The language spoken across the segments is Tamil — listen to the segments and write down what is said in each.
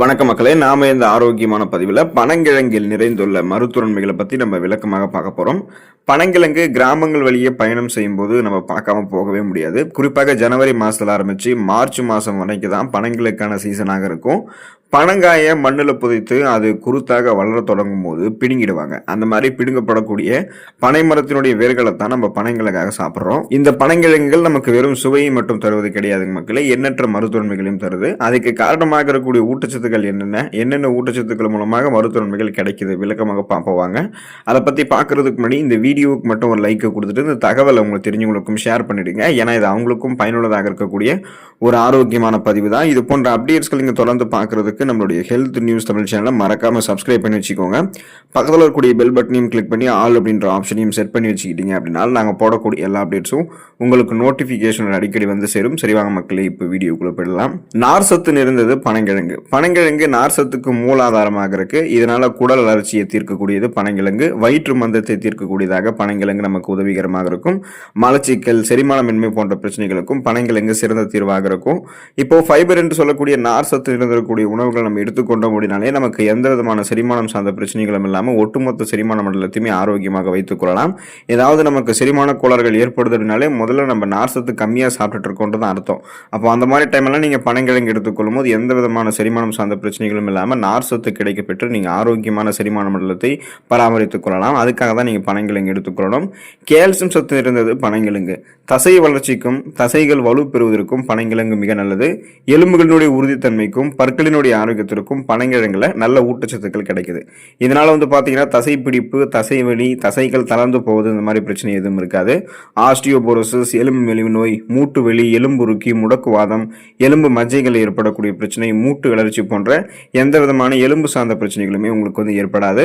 வணக்க மக்களே. நாம இந்த ஆரோக்கியமான பதிவில் பனங்கிழங்கில் நிறைந்துள்ள மருத்துவன்மைகளை பற்றி நம்ம விளக்கமாக பார்க்க போகிறோம் பனங்கிழங்கு கிராமங்கள் வழியே பயணம் செய்யும்போது நம்ம பார்க்காம போகவே முடியாது. குறிப்பாக ஜனவரி மாதத்தில் ஆரம்பித்து மார்ச் மாதம் வரைக்கும் தான் பனங்கிழக்கான சீசனாக இருக்கும். பனங்காயை மண்ணில் புதைத்து அது குருத்தாக வளர தொடங்கும் போது பிடுங்கிடுவாங்க. அந்த மாதிரி பிடுங்கப்படக்கூடிய பனை மரத்தினுடைய வேர்களை தான் நம்ம பனைங்கிழங்காக சாப்பிட்றோம். இந்த பனைங்கிழங்குகள் நமக்கு வெறும் சுவையை மட்டும் தருவது கிடையாதுங்க மக்களை எண்ணற்ற மருத்துவன்மைகளையும் தருது. அதுக்கு காரணமாக இருக்கக்கூடிய ஊட்டச்சத்துக்கள் என்னென்ன என்னென்ன ஊட்டச்சத்துக்கள் மூலமாக மருத்துவன்மைகள் கிடைக்கிது விளக்கமாக பார்ப்போவாங்க அதை பற்றி பார்க்குறதுக்கு முன்னாடி இந்த வீடியோவுக்கு மட்டும் ஒரு லைக்கை கொடுத்துட்டு இந்த தகவலை உங்களுக்கு தெரிஞ்சவங்களுக்கும் ஷேர் பண்ணிடுங்க. ஏன்னா இது அவங்களுக்கும் பயனுள்ளதாக இருக்கக்கூடிய ஒரு ஆரோக்கியமான பதிவு தான் இது போன்ற அப்டேட்ஸ்கள் நீங்கள் தொடர்ந்து பார்க்கறதுக்கு நம்மளுடைய ஹெல்த் நியூஸ் தமிழ் சேனலை மறக்காமல் சப்ஸ்கிரைப் பண்ணி வச்சுக்கோங்க. பக்கத்தில் இருக்கக்கூடிய பெல் பட்டனையும் கிளிக் பண்ணி ஆல் அப்படின்ற ஆப்ஷனையும் செட் பண்ணி வச்சுக்கிட்டீங்க அப்படின்னா நாங்கள் போடக்கூடிய எல்லா அப்டேட்ஸும் உங்களுக்கு நோட்டிஃபிகேஷன் அடிக்கடி வந்து சேரும். சரி வாங்க மக்களே இப்போ வீடியோக்குள்ளே போயிடலாம். நார் சத்து நிறைந்தது பனங்கிழங்கு. பனங்கிழங்கு நார் சத்துக்கு மூலாதாரமாக இருக்கு. இதனால குடல் அலர்ச்சியை தீர்க்கக்கூடியது பனங்கிழங்கு. வயிற்று மந்தத்தை தீர்க்கக்கூடியதாக பனங்கிழங்கு நமக்கு உதவிகரமாக இருக்கும். மலச்சிக்கல் செரிமானமின்மை போன்ற பிரச்சனைகளுக்கும் பனங்கிழங்கு சிறந்த தீர்வாக இருக்கும். இப்போ ஃபைபர் என்று சொல்லக்கூடிய நார் சத்து நிறைந்திருக்கக்கூடிய உணவுகள் நம்ம எடுத்துக்கொண்டோம் அப்படின்னாலே நமக்கு எந்த விதமான செரிமானம் சார்ந்த பிரச்சனைகளும் இல்லாமல் ஒட்டுமொத்த செரிமான மண்டலத்தையுமே ஆரோக்கியமாக வைத்துக் கொள்ளலாம். ஏதாவது நமக்கு செரிமான கோளாறுகள் ஏற்படுதுனாலே முதல்ல நம்ம நார்சத்து கம்மியாக சாப்பிட்டுட்டு இருக்கோன்றது தான் அர்த்தம். அப்போ அந்த மாதிரி டைம்லாம் நீங்கள் பனங்கிழங்கு எடுத்துக்கொள்ளும் போது எந்த விதமான செரிமானம் சார்ந்த பிரச்சனைகளும் இல்லாமல் நார் சத்து கிடைக்கப்பெற்று நீங்கள் ஆரோக்கியமான செரிமான மண்டலத்தை பராமரித்துக் கொள்ளலாம். அதுக்காக தான் நீங்கள் பனங்கிழங்கு எடுத்துக்கொள்ளணும் கேல்சியம் சத்து இருந்தது பனங்கிழங்கு. தசை வளர்ச்சிக்கும் தசைகள் வலு பெறுவதற்கும் பனங்கிழங்கு மிக நல்லது. எலும்புகளினுடைய உறுதித்தன்மைக்கும் பற்களினுடைய ஆரோக்கியத்திற்கும் பனங்கிழங்கில் நல்ல ஊட்டச்சத்துக்கள் கிடைக்குது. இதனால் வந்து பார்த்தீங்கன்னா தசை பிடிப்பு தசை வலி தசைகள் தளர்ந்து போவது இந்த மாதிரி பிரச்சனை எதுவும் இருக்காது. ஆஸ்டியோபோரோசிஸ் எலும்பு மெலிவு நோய் மூட்டு வெளி எலும்புருக்கி முடக்குவாதம் எலும்பு மஜ்ஜைகள் ஏற்படக்கூடிய பிரச்சனை மூட்டு வளர்ச்சி போன்ற எந்த விதமான எலும்பு சார்ந்த பிரச்சனைகளுமே உங்களுக்கு வந்து ஏற்படாது.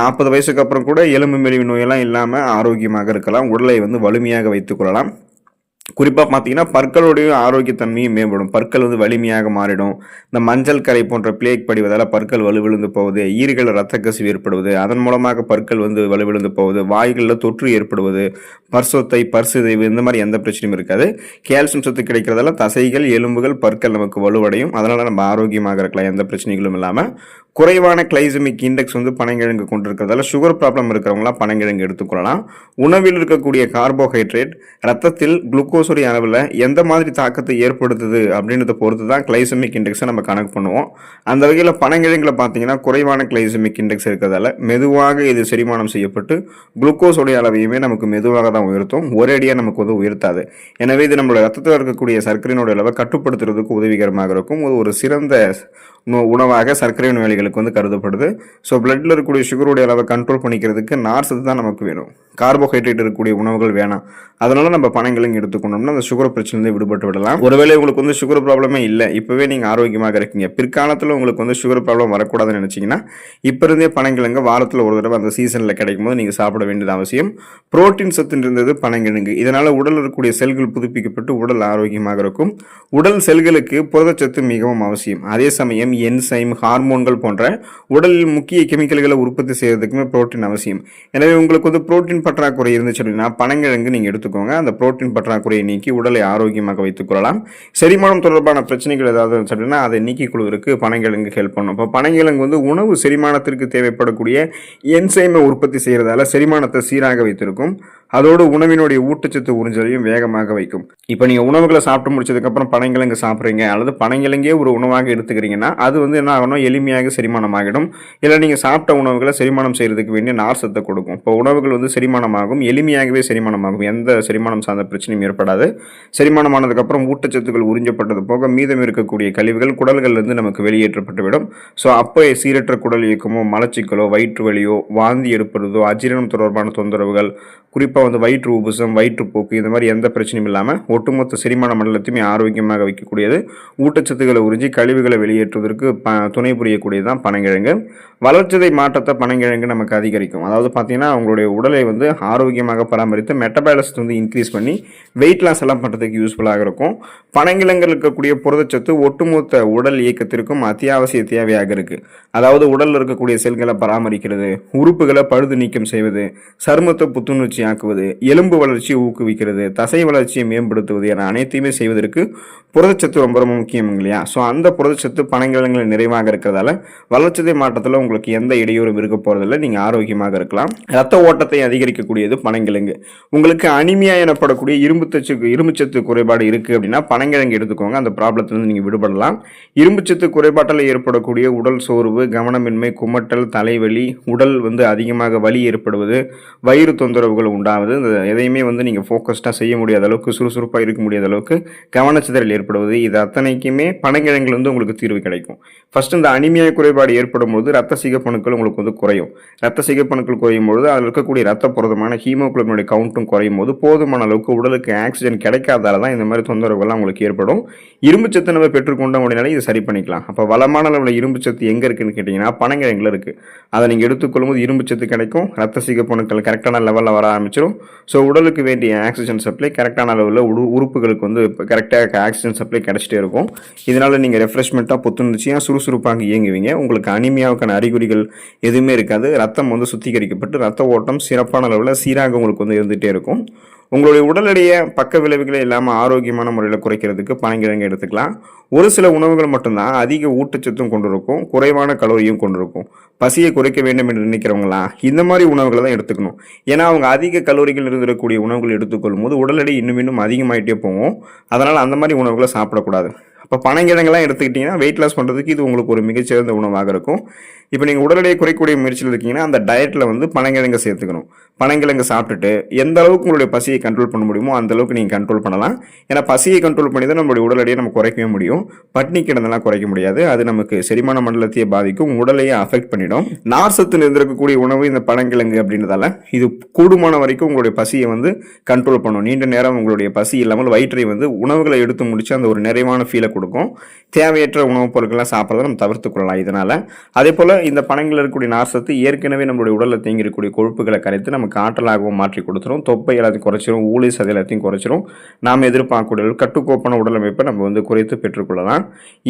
நாற்பது வயசுக்கு அப்புறம் கூட எலும்பு மெலிவு நோயெல்லாம் இல்லாமல் ஆரோக்கியமாக இருக்கலாம் உடலை வந்து வலிமையாக வைத்துக் கொள்ளலாம். குறிப்பாக பார்த்தீங்கன்னா பற்களுடைய ஆரோக்கியத்தன்மையும் மேம்படும். பற்கள் வந்து வலிமையாக மாறிடும். இந்த மஞ்சள் கரை போன்ற பிளேக் படிவதால் பற்கள் வலுவிழுந்து போகுது. ஈறுகள் ரத்த கசிவு ஏற்படுவது. அதன் மூலமாக பற்கள் வந்து வலுவிழுந்து போகுது. வாய்களில் தொற்று ஏற்படுவது. பர்சொத்தை பர்சிதைவு இந்த மாதிரி எந்த பிரச்சனையும் இருக்காது. கால்சியம் சத்து கிடைக்கிறதால தசைகள் எலும்புகள் பற்கள் நமக்கு வலுவடையும். அதனால் நம்ம ஆரோக்கியமாக இருக்கலாம். எந்த பிரச்சனைகளும் இல்லாமல் குறைவான கிளைசமிக் இண்டெக்ஸ் வந்து பனங்கிழங்கு கொண்டிருக்கிறதால சுகர் ப்ராப்ளம் இருக்கிறவங்களாம் பனங்கிழங்கு எடுத்துக்கொள்ளலாம். உணவில் இருக்கக்கூடிய கார்போஹைட்ரேட் ரத்தத்தில் குளுக்கோஸுடைய அளவில் எந்த மாதிரி தாக்கத்தை ஏற்படுத்துது அப்படின்றத பொறுத்து தான் கிளைசமிக் இண்டெக்ஸை நம்ம கணக்கு பண்ணுவோம். அந்த வகையில் பனங்கிழங்கில் பார்த்தீங்கன்னா குறைவான கிளைசமிக் இண்டெக்ஸ் இருக்கிறதால மெதுவாக இது செரிமானம் செய்யப்பட்டு குளுக்கோஸுடைய அளவையுமே நமக்கு மெதுவாக தான் உயர்த்தும். ஒரேடியாக நமக்கு வந்து உயர்த்தாது. எனவே இது நம்மளோட ரத்தத்தில் இருக்கக்கூடிய சர்க்கரையினுடைய அளவை கட்டுப்படுத்துறதுக்கு உதவிகரமாக இருக்கும். ஒரு சிறந்த உண- உணவாக சர்க்கரை நோயாளிகளுக்கு வந்து கருதப்படுது. ஸோ பிளட்டில் இருக்கக்கூடிய சுகருடைய அளவை கண்ட்ரோல் பண்ணிக்கிறதுக்கு நார் சத்து தான் நமக்கு வேணும். கார்போஹைட்ரேட் இருக்கக்கூடிய உணவுகள் வேணாம். அதனால நம்ம பனங்கிழங்கு எடுத்துக்கணும்னா அந்த சுகர் பிரச்சனையிலிருந்து விடுபட்டு விடலாம். ஒருவேளை உங்களுக்கு வந்து சுகர் ப்ராப்ளமே இல்லை இப்போவே நீங்கள் ஆரோக்கியமாக இருக்கீங்க. பிற்காலத்தில் உங்களுக்கு வந்து சுகர் ப்ராப்ளம் வரக்கூடாதுன்னு நினச்சிங்கன்னா இப்போ இருந்தே பனங்கிழங்கு வாரத்தில் ஒரு தடவை அந்த சீசனில் கிடைக்கும் போது நீங்கள் சாப்பிட வேண்டியது அவசியம். புரோட்டீன் சத்து இருந்தது பனங்கிழங்கு இதனால் உடல் இருக்கக்கூடிய செல்கள் புதுப்பிக்கப்பட்டு உடல் ஆரோக்கியமாக இருக்கும். உடல் செல்களுக்கு புரதச்சத்து மிகவும் அவசியம். அதே சமயம் என்சைம் ஹார்மோன்கள் போன்ற உடலில் முக்கிய கெமிக்கல்களை உற்பத்தி செய்கிறதுக்குமே ப்ரோட்டீன் அவசியம். எனவே உங்களுக்கு வந்து புரோட்டீன் பற்றாக்குறை இருந்துச்சு அப்படின்னா பனங்கிழங்கு நீங்கள் எடுத்துக்கோங்க. அந்த புரோட்டீன் பற்றாக்குறையை நீக்கி உடலை ஆரோக்கியமாக வைத்துக்கொள்ளலாம் செரிமானம் தொடர்பான பிரச்சனைகள் ஏதாவது இருந்துச்சு அப்படின்னா அதை நீக்கிக் கொள்வதற்கு பனங்கிழங்கு ஹெல்ப் பண்ணும். இப்போ பனங்கிழங்கு வந்து உணவு செரிமானத்திற்கு தேவைப்படக்கூடிய என்சைமை உற்பத்தி செய்கிறதால செரிமானத்தை சீராக வைத்திருக்கும். அதோடு உணவினுடைய ஊட்டச்சத்து உறிஞ்சலையும் வேகமாக வைக்கும். இப்போ நீங்கள் உணவுகளை சாப்பிட்டு முடிச்சதுக்கப்புறம் பனைங்கிழங்கு சாப்பிட்றீங்க அல்லது பனைங்கிழங்கே ஒரு உணவாக எடுத்துக்கிறீங்கன்னா அது வந்து என்ன ஆகணும் எளிமையாக செரிமானமாகிடும். இல்லை நீங்கள் சாப்பிட்ட உணவுகளை செரிமானம் செய்கிறதுக்கு வேண்டிய நார் சத்தை கொடுக்கும். இப்போ உணவுகள் வந்து செரிமானமாகும் எளிமையாகவே செரிமானமாகும். எந்த செரிமானம் சார்ந்த பிரச்சனையும் ஏற்படாது. செரிமானமானதுக்கப்புறம் ஊட்டச்சத்துக்கள் உறிஞ்சப்பட்டது போக மீதம் இருக்கக்கூடிய கழிவுகள் குடல்கள்லேருந்து நமக்கு வெளியேற்றப்பட்டுவிடும். ஸோ அப்போ சீரற்ற குடல் இயக்கமோ மலச்சிக்கலோ வயிற்று வலியோ வாந்தி எடுப்பதோ அஜீரணம் தொடர்பான தொந்தரவுகள் குறிப்பாக வந்து வயிற்று உபசம் வயிற்றுப்போக்கு இந்த மாதிரி எந்த பிரச்சனையும் இல்லாமல் ஒட்டுமொத்த செரிமான மண்டலத்தையுமே ஆரோக்கியமாக வைக்கக்கூடியது. ஊட்டச்சத்துக்களை உறிஞ்சி கழிவுகளை வெளியேற்றுவதற்கு ப துணை புரியக்கூடியது தான் பனங்கிழங்கு. வளர்ச்சிதை மாற்றத்தை பனங்கிழங்கு நமக்கு அதிகரிக்கும். அதாவது பார்த்தீங்கன்னா அவங்களுடைய உடலை வந்து ஆரோக்கியமாக பராமரித்து மெட்டபாலிசத்தை வந்து இன்க்ரீஸ் பண்ணி வெயிட் லாஸ் எல்லாம் பண்ணுறதுக்கு யூஸ்ஃபுல்லாக இருக்கும். பனங்கிழங்கில் இருக்கக்கூடிய புரதச்சத்து ஒட்டுமொத்த உடல் இயக்கத்திற்கும் அத்தியாவசிய தேவையாக இருக்குது அதாவது உடலில் இருக்கக்கூடிய செல்களை பராமரிக்கிறது உறுப்புகளை பழுது நீக்கம் செய்வது சருமத்தை புத்துணர்ச்சி ஆக்குவது எலும்பு வளர்ச்சியை ஊக்குவிக்கிறது தசை வளர்ச்சியை மேம்படுத்துவது என அனைத்தையுமே செய்வதற்கு புரதச்சத்து ரொம்ப ரொம்ப முக்கியம் இல்லையா? ஸோ அந்த புரதச்சத்து பனங்கிழங்குகள் நிறைவாக இருக்கிறதால வளர்ச்சிதை மாற்றத்தில் உங்களுக்கு எந்த இடையூறும் இருக்க போகிறதில்ல நீங்கள் ஆரோக்கியமாக இருக்கலாம். ரத்த ஓட்டத்தை அதிகரிக்கக்கூடியது பனங்கிழங்கு. உங்களுக்கு அனிமியா எனப்படக்கூடிய இரும்புத்தச்சு இரும்புச்சத்து குறைபாடு இருக்குது அப்படின்னா பனங்கிழங்கு எடுத்துக்கோங்க. அந்த ப்ராப்ளத்திலிருந்து நீங்கள் விடுபடலாம். இரும்புச்சத்து குறைபாட்டில் ஏற்படக்கூடிய உடல் சோர்வு கவனமின்மை குமட்டல் தலைவலி உடல் வந்து அதிகமாக வலி ஏற்படுவது வயிறு தொந்தரவுகள் உண்டாவது இந்த எதையுமே வந்து நீங்கள் ஃபோக்கஸ்டாக செய்ய முடியாத அளவுக்கு சுறுசுறுப்பாக இருக்க முடியாத அளவுக்கு கவனச்சிதறல் ஏற்படுவது. இது அத்தனைக்குமே பனங்கிழங்குல வந்து உங்களுக்கு தீர்வு கிடைக்கும். ஃபஸ்ட் இந்த அனிமியா குறைபாடு ஏற்படும் போது ரத்த சிகப்பணுக்கள் உங்களுக்கு வந்து குறையும். ரத்த சிகப்பணுக்கள் குறையும் பொழுது அதில் இருக்கக்கூடிய ரத்த புரதமான ஹீமோகுளோபினுடைய கவுண்ட்டும் குறையும் போது போதுமான அளவுக்கு உடலுக்கு ஆக்சிஜன் கிடைக்காதால தான் இந்த மாதிரி தொந்தரவுகள்லாம் உங்களுக்கு ஏற்படும். இரும்பு சத்து நம்ம பெற்றுக்கொண்டோம் அப்படின்னாலே இதை சரி பண்ணிக்கலாம். அப்போ வளமான அளவில் இரும்பு சத்து எங்கே இருக்குன்னு கேட்டிங்கன்னா பனங்கிழங்குல இருக்குது அதை நீங்கள் எடுத்துக்கொள்ளும்போது இரும்பு சத்து கிடைக்கும். ரத்த சிகப்பணுக்கள் கரெக்டான லெவலில் வர ஆரம்பிச்சிடும் ஸோ உடலுக்கு வேண்டிய ஆக்சிஜன் சப்ளை கரெக்டான அளவில் உடு உறுப்புகளுக்கு வந்து கரெக்டாக ஆக்சிஜன் சப்ளை கிடைச்சிட்டே இருக்கும். இதனால் நீங்கள் ரெஃப்ரெஷ்மெண்ட்டாக புத்துணர்ச்சியாக சுறுசுறுப்பாக இயங்குவீங்க? உங்களுக்கு அனிமியாவுக்கான அறிகுறிகள் எதுவுமே இருக்காது. ரத்தம் வந்து சுத்திகரிக்கப்பட்டு ரத்த ஓட்டம் சிறப்பான அளவில் சீராக உங்களுக்கு வந்து இருந்துகிட்டே இருக்கும். உங்களுடைய உடல் எடையை பக்க விளைவுகளை இல்லாமல் ஆரோக்கியமான முறையில் குறைக்கிறதுக்கு பனங்கிழங்கு எடுத்துக்கலாம். ஒரு சில உணவுகள் மட்டும்தான் அதிக ஊட்டச்சத்தும் கொண்டிருக்கும் குறைவான கலோரியும் கொண்டிருக்கும். பசியை குறைக்க வேண்டும் என்று நினைக்கிறவங்களாம் இந்த மாதிரி உணவுகளை தான் எடுத்துக்கணும். ஏன்னா அவங்க அதிக கலோரிகள் இருந்திருக்கக்கூடிய உணவுகள் எடுத்துக்கொள்ளும் போது உடல் எடை இன்னும் இன்னும் அதிகமாகிட்டே போகும். அதனால் அந்த மாதிரி உணவுகளை சாப்பிடக்கூடாது. அப்போ பனங்கிழங்கெல்லாம் எடுத்துக்கிட்டிங்கன்னா வெயிட் லாஸ் பண்ணுறதுக்கு இது உங்களுக்கு ஒரு மிகச்சிறந்த உணவாக இருக்கும். இப்போ நீங்கள் உடல் எடையை குறைக்கக்கூடிய முயற்சியில் இருக்கீங்கன்னா அந்த டயட்டில் வந்து பனங்கிழங்கு சேர்த்துக்கணும். பனங்கிழங்கு சாப்பிட்டுட்டு எந்த அளவுக்கு உங்களுடைய பசியை கண்ட்ரோல் பண்ண முடியுமோ அந்த அளவுக்கு நீங்கள் கண்ட்ரோல் பண்ணலாம். ஏன்னா பசியை கண்ட்ரோல் பண்ணி தான் நம்மளுடைய உடல் எடையை நம்ம குறைக்கவே முடியும். பட்னி கிடந்தெல்லாம் குறைக்க முடியாது. அது நமக்கு செரிமான மண்டலத்தையே பாதிக்கும். உடலையே அஃபெக்ட் பண்ணிடும். நார் சத்து நிறைந்திருக்கக்கூடிய உணவு இந்த பனங்கிழங்கு அப்படின்றதால இது கூடுமான வரைக்கும் உங்களுடைய பசியை வந்து கண்ட்ரோல் பண்ணும். நீண்ட நேரம் உங்களுடைய பசி இல்லாமல் வயிற்றை வந்து உணவுகளை எடுத்து முடிச்சு அந்த ஒரு நிறைவான ஃபீலை கொடுக்கும். தேவையற்ற உணவுப் பொருட்கள்லாம் சாப்பிட்றத நம்ம தவிர்த்து கொள்ளலாம். இதனால் அதே போல் இந்த பனங்களில் இருக்கக்கூடிய நார்சத்து ஏற்கனவே நம்மளுடைய உடலில் தேங்கி இருக்கக்கூடிய கொழுப்புகளை கரைத்து நமக்கு ஆற்றலாகவும் மாற்றி கொடுத்துரும். தொப்பை எல்லாத்தையும் குறைச்சிரும். ஊழி சதை எல்லாத்தையும் குறைச்சிரும். நாம் எதிர்பார்க்கக்கூடிய கட்டுக்கோப்பான உடலமைப்பை நம்ம வந்து குறைத்து பெற்றுக்கொள்ளலாம்.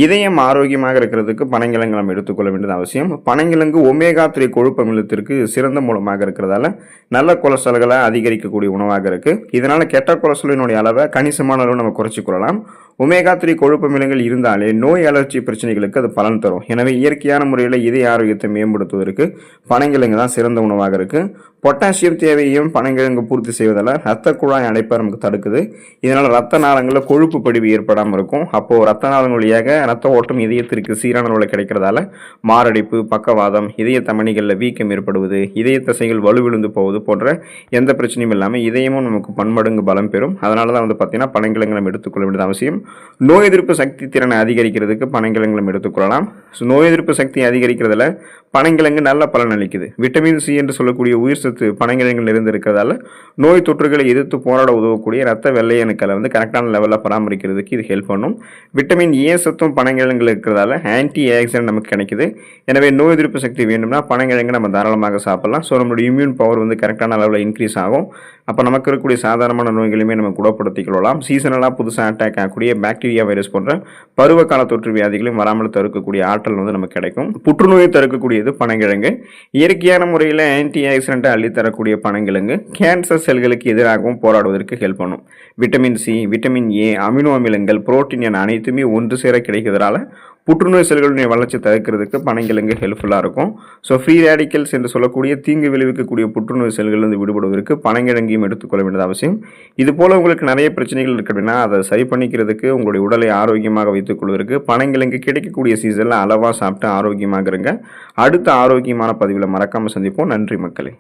இதயம் ஆரோக்கியமாக இருக்கிறதுக்கு பனங்கிழங்கு நம்ம எடுத்துக்கொள்ள வேண்டியது அவசியம். பனங்கிழங்கு ஒமேகா த்ரீ கொழுப்பு அமிலத்திற்கு சிறந்த மூலமாக இருக்கிறதால நல்ல கொலஸ்ட்ரால்களை அதிகரிக்கக்கூடிய உணவாக இருக்குது இதனால் கெட்ட கொலஸ்ட்ராலினுடைய அளவை கணிசமான அளவு நம்ம குறைச்சிக்கொள்ளலாம் ஒமேகா த்ரீ கொழுப்பு அமிலங்கள் இருந்தாலே நோய் அலர்ச்சி பிரச்சனைகளுக்கு அது பலன் தரும். எனவே இயற்கையான முறையில் இதய ஆரோக்கியத்தை மேம்படுத்துவதற்கு பனங்கிழங்கு தான் சிறந்த உணவாக இருக்குது பொட்டாசியம் தேவையையும் பனங்கிழங்கு பூர்த்தி செய்வதால் ரத்த குழாய் அடைப்பை நமக்கு தடுக்குது. இதனால் ரத்த நாளங்களில் கொழுப்பு படிவு ஏற்படாமல் இருக்கும். அப்போது ரத்த நாளங்கள் வழியாக ரத்த ஓட்டம் இதயத்திற்கு சீரான அளவில் கிடைக்கிறதால மாரடைப்பு பக்கவாதம் இதய தமணிகளில் வீக்கம் ஏற்படுவது இதய தசைகள் வலுவிழுந்து போவது போன்ற எந்த பிரச்சனையும் இல்லாமல் இதயமும் நமக்கு பன்மடங்கு பலம் பெறும். அதனால தான் வந்து பார்த்திங்கன்னா பனங்கிழங்கு நம்ம எடுத்துக்கொள்ள வேண்டியது அவசியம். நோய் எதிர்ப்பு சக்தி திறனை அதிகரிக்கிறதுக்கு பனங்கிழங்கு நம்ம எடுத்துக்கொள்ளலாம். ஸோ நோய் எதிர்ப்பு சக்தி அதிகரிக்கிறதுல பனங்கிழங்கு நல்ல பலன் அளிக்குது. விட்டமின் சி என்று சொல்லக்கூடிய உயிர் எதிர்த்து பனங்கிழங்கில் இருந்து இருக்கிறதால நோய் தொற்றுகளை எதிர்த்து போராட உதவக்கூடிய ரத்த வெள்ளை அணுக்களை வந்து கரெக்டான லெவலில் பராமரிக்கிறதுக்கு இது ஹெல்ப் பண்ணும். விட்டமின் ஏ சத்தும் பனங்கிழங்கில் இருக்கிறதால ஆன்டி ஆக்சிடென்ட் நமக்கு கிடைக்குது. எனவே நோய் எதிர்ப்பு சக்தி வேண்டும்னா பனங்கிழங்கு நம்ம தாராளமாக சாப்பிடலாம். ஸோ நம்மளுடைய இம்யூன் பவர் வந்து கரெக்டான லெவலில் இன்க்ரீஸ் ஆகும். அப்போ நமக்கு இருக்கக்கூடிய சாதாரணமான நோய்களுமே நம்ம குணப்படுத்திக் கொள்ளலாம் சீசனலாக புதுசாக அட்டாக் ஆகக்கூடிய பாக்டீரியா வைரஸ் போன்ற பருவகால தொற்று வியாதிகளையும் வராமல் தடுக்கக்கூடிய ஆற்றல் வந்து நமக்கு கிடைக்கும். புற்றுநோயை தடுக்கக்கூடியது பனங்கிழங்கு. இயற்கையான முறையில் ஆன்டி ஆக்சிடென்ட்டை அள்ளித்தரக்கூடிய பனங்கிழங்கு கேன்சர் செல்களுக்கு எதிராகவும் போராடுவதற்கு ஹெல்ப் பண்ணும். Vitamin C vitamin A amino அமிலங்கள் புரோட்டீன் என அனைத்துமே ஒன்று சேர கிடைக்கிறதுனால புற்றுநோய் செல்களுடைய வளர்ச்சி தடுக்கிறதுக்கு பனங்கிழங்கு ஹெல்ப்ஃபுல்லாக இருக்கும். ஸோ ஃப்ரீ ரேடிக்கல்ஸ் என்று சொல்லக்கூடிய தீங்கு விளைவிக்கக்கூடிய புற்றுநோய் செல்களிலிருந்து விடுபடுவதற்கு பனங்கிழங்கையும் எடுத்துக்கொள்ள வேண்டியது அவசியம். இது போல் உங்களுக்கு நிறைய பிரச்சனைகள் இருக்கு அப்படின்னா அதை சரி பண்ணிக்கிறதுக்கு உங்களுடைய உடலை ஆரோக்கியமாக வைத்துக் கொள்வதற்கு பனங்கிழங்கு கிடைக்கக்கூடிய சீசனில் அளவாக சாப்பிட்டு ஆரோக்கியமாக இருங்க. அடுத்த ஆரோக்கியமான பதிவில் மறக்காமல் சந்திப்போம். நன்றி மக்களே.